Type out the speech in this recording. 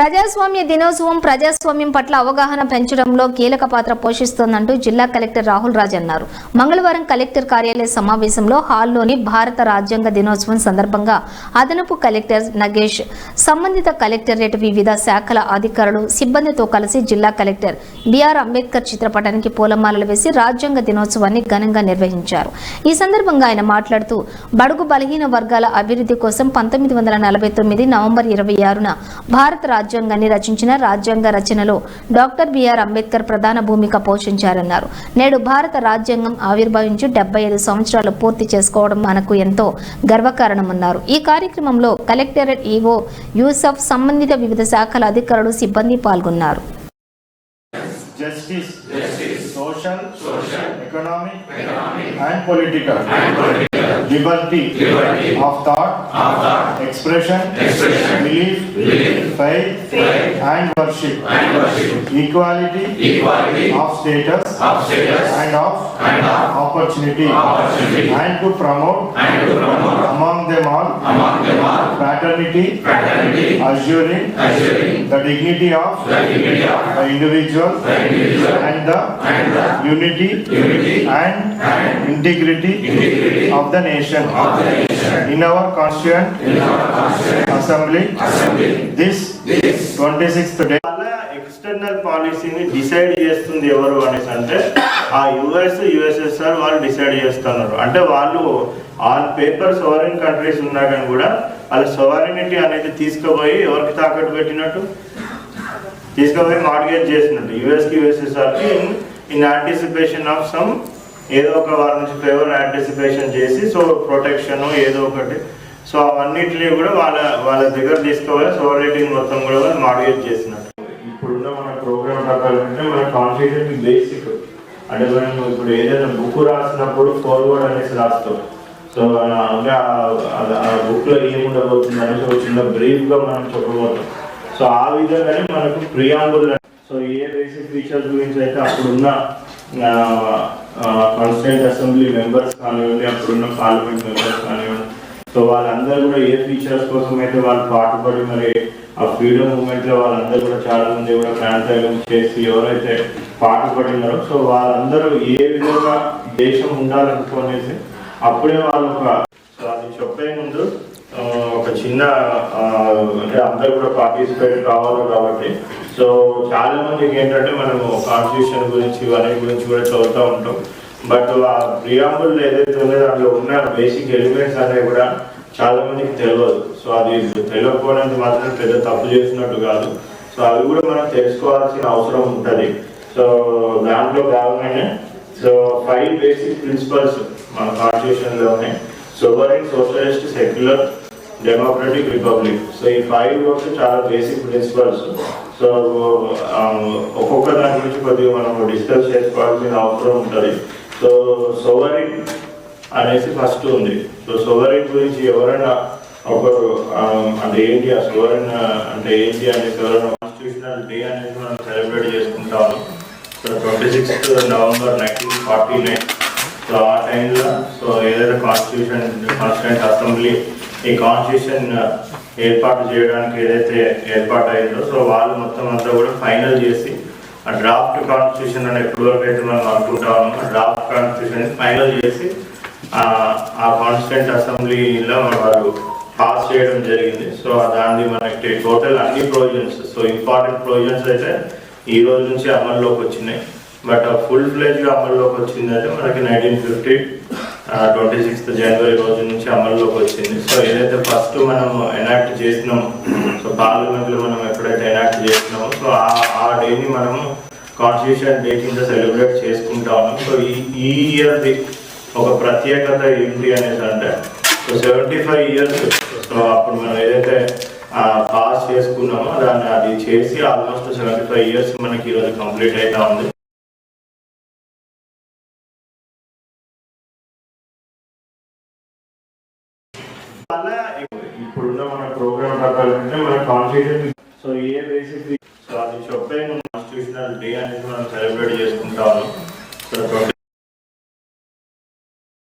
ప్రజాస్వామ్య దినోత్సవం ప్రజాస్వామ్యం పట్ల అవగాహన పెంచడంలో కీలక పాత్ర పోషిస్తోందంటూ జిల్లా కలెక్టర్ రాహుల్ రాజ్ అన్నారు. మంగళవారం కలెక్టర్ కార్యాలయ సమావేశంలో హాల్లోని భారత రాజ్యాంగ దినోత్సవం సందర్భంగా అదనపు కలెక్టర్ నగేష్ సంబంధిత కలెక్టరేట్ వివిధ శాఖల అధికారులు సిబ్బందితో కలిసి జిల్లా కలెక్టర్ బిఆర్ అంబేద్కర్ చిత్రపటానికి పూలమాలలు వేసి రాజ్యాంగ దినోత్సవాన్ని ఘనంగా నిర్వహించారు. ఈ సందర్భంగా ఆయన మాట్లాడుతూ బడుగు బలహీన వర్గాల అభివృద్ధి కోసం పంతొమ్మిది వందల నలభై తొమ్మిది నవంబర్ ఇరవై ఆరున భారత రాజ్యాంగాన్ని రచించిన రాజ్యాంగ రచనలో డాక్టర్ బిఆర్ అంబేద్కర్ ప్రధాన భూమిక పోషించారన్నారు. నేడు భారత రాజ్యాంగం ఆవిర్భవించి డెబ్బై ఐదు సంవత్సరాలు పూర్తి చేసుకోవడం మనకు ఎంతో గర్వకారణమన్నారు. ఈ కార్యక్రమంలో కలెక్టరేట్ ఈవో యూసఫ్ సంబంధిత వివిధ శాఖల అధికారులు సిబ్బంది పాల్గొన్నారు. Justice, social, economic, and political, liberty, of thought, expression, belief, faith, and worship, equality, of status, and of opportunity, and to promote among them all, among them all fraternity, fraternity assuring, assuring the dignity of, the, dignity of the, individual, the individual and the, and the unity, unity and, and integrity, integrity of, the nation. of the nation. In our constituent, assembly, assembly, this, this 26th day. External పాలసీని decide చేస్తుంది ఎవరు అనేసి అంటే ఆ US USSR వాళ్ళు decide చేస్తున్నారు. అంటే వాళ్ళు ఆన్ పేపర్ సోవరెన్ కంట్రీస్ ఉన్నా కానీ కూడా వాళ్ళ సోవరెనిటీ అనేది తీసుకుపోయి ఎవరికి తాకట్టు పెట్టినట్టు? తీసుకుపోయి మార్గేజ్ చేసినట్టు యుఎస్కి యుఎస్ఎస్ఆర్కి ఇన్ యాంటిసిపేషన్ ఆఫ్ సమ్ ఏదో ఒక వారి నుంచి ఫేవర్ యాంటిసిపేషన్ చేసి సో ప్రొటెక్షన్ ఏదో ఒకటి. సో అవన్నిటిని కూడా వాళ్ళ వాళ్ళ దగ్గర తీసుకోవాలి సోవరెనిటీని మొత్తం కూడా వాళ్ళు మార్గేజ్ చేసినట్టు ఇప్పుడున్న మన ప్రోగ్రామ్ రకాలంటే మన కాన్స్టిట్యూషన్ బేసిక్ అంటే మనం ఇప్పుడు ఏదైనా బుక్ రాసినప్పుడు ఫార్వర్డ్ అనేసి రాస్తాం. సో అంటే ఆ బుక్లో ఏముండబోతుంది అనేసి ఒక చిన్న బ్రీఫ్గా మనం చెప్పబోతాం. సో ఆ విధంగానే మనకు preamble so a basic features గురించి అయితే అప్పుడున్న కాన్స్టిట్యూంట్ అసెంబ్లీ మెంబర్స్ కానివ్వండి అప్పుడున్న పార్లమెంట్ మెంబర్స్ కానివ్వండి సో వాళ్ళందరూ కూడా ఏ ఫీచర్స్ కోసం అయితే వాళ్ళు పాటుపడి మరి ఆ ఫ్రీడమ్ మూమెంట్లో వాళ్ళందరూ కూడా చాలా మంది కూడా ప్రాణత్యాగం చేసి ఎవరైతే పాటుపడినారో సో వాళ్ళందరూ ఏ విధంగా దేశం ఉండాలనుకునేసి అప్పుడే వాళ్ళు ఒక అది చెప్పే ముందు ఒక చిన్న అంటే అందరూ కూడా పార్టిసిపేట్ కావాలి కాబట్టి. సో చాలా మందికి ఏంటంటే మనము కాన్స్టిట్యూషన్ గురించి ఇవన్నీ గురించి కూడా చదువుతూ ఉంటాం. బట్ ఆ ప్రియాంబుల్ ఏదైతే ఉందో దాంట్లో ఉన్న బేసిక్ ఎలిమెంట్స్ అనేవి కూడా చాలా మందికి తెలియదు సో అది తెలియకపోవడానికి మాత్రం పెద్ద తప్పు చేసినట్టు కాదు. సో అవి కూడా మనం తెలుసుకోవాల్సిన అవసరం ఉంటుంది. సో దాంట్లో భాగంగానే సో ఫైవ్ బేసిక్ ప్రిన్సిపల్స్ మన కాన్స్టిట్యూషన్లో ఉన్నాయి socialist secular democratic republic so ఈ ఫైవ్ వర్క్స్ చాలా బేసిక్ ప్రిన్సిపల్స్ సో ఒక్కొక్క దాని గురించి కొద్దిగా మనం డిస్కస్ చేసుకోవాల్సిన అవసరం ఉంటుంది. సో సోవరిన్ అనేసి ఫస్ట్ ఉంది. సో సోవరిన్ గురించి ఎవరైనా ఒకరు అంటే ఏంటి ఆ సోవరిన్ అంటే ఏంటి అనేసి ఎవరైనా కాన్స్టిట్యూషనల్ డే అనేది మనం సెలబ్రేట్ చేసుకుంటాము. So twenty sixth November nineteen forty nine so ఆ టైంలో సో ఏదైనా కాన్స్టిట్యూషన్ కాన్స్టిట్యూంట్ అసెంబ్లీ ఈ కాన్స్టిట్యూషన్ ఏర్పాటు చేయడానికి ఏదైతే ఏర్పాటు అయిందో సో వాళ్ళు మొత్తం అంతా కూడా ఫైనల్ చేసి ఆ డ్రాఫ్ట్ కాన్స్టిట్యూషన్ అని ఎప్పటివరకు అయితే మనం అనుకుంటా ఉన్నాం డ్రాఫ్ట్ కాన్స్టిట్యూషన్ ఫైనల్ చేసి ఆ కాన్స్టెంట్ అసెంబ్లీలో వారు పాస్ చేయడం జరిగింది. సో దాన్ని మనకి టోటల్ అన్ని ప్రొవిజన్స్ సో ఇంపార్టెంట్ ప్రొవిజన్స్ అయితే ఈ రోజు నుంచి అమల్లోకి వచ్చినాయి. బట్ ఫుల్ ఫ్లెజ్గా అమల్లోకి వచ్చింది అయితే మనకి నైన్టీన్ ఫిఫ్టీ ట్వంటీ సిక్స్త్ జనవరి రోజు నుంచి అమల్లోకి వచ్చింది. సో ఏదైతే ఫస్ట్ మనం ఎనాక్ట్ చేసినామో సో పార్లమెంట్లో మనం ఎప్పుడైతే ఎనాక్ట్ చేసినామో సో ఆ ఆ డేని మనము కాన్స్టిట్యూషన్ డే కింద సెలబ్రేట్ చేసుకుంటా ఉన్నాం. సో ఈ ఈ ఇయర్ది ఒక ప్రత్యేకత ఏంటి అనేసి అంటే so seventy five years so అప్పుడు మనం ఏదైతే పాస్ చేసుకున్నామో దాన్ని అది చేసి ఆల్మోస్ట్ సెవెంటీ ఫైవ్ ఇయర్స్ మనకి ఈరోజు కంప్లీట్ అవుతా ఉంది. అలా ఇప్పుడున్న మన ప్రోగ్రామ్ ప్రకారం అంటే మన constitution so a basic so అది చెప్పే కాన్స్టిట్యూషనల్ డే అనేది మనం సెలబ్రేట్ చేసుకుంటాము. సో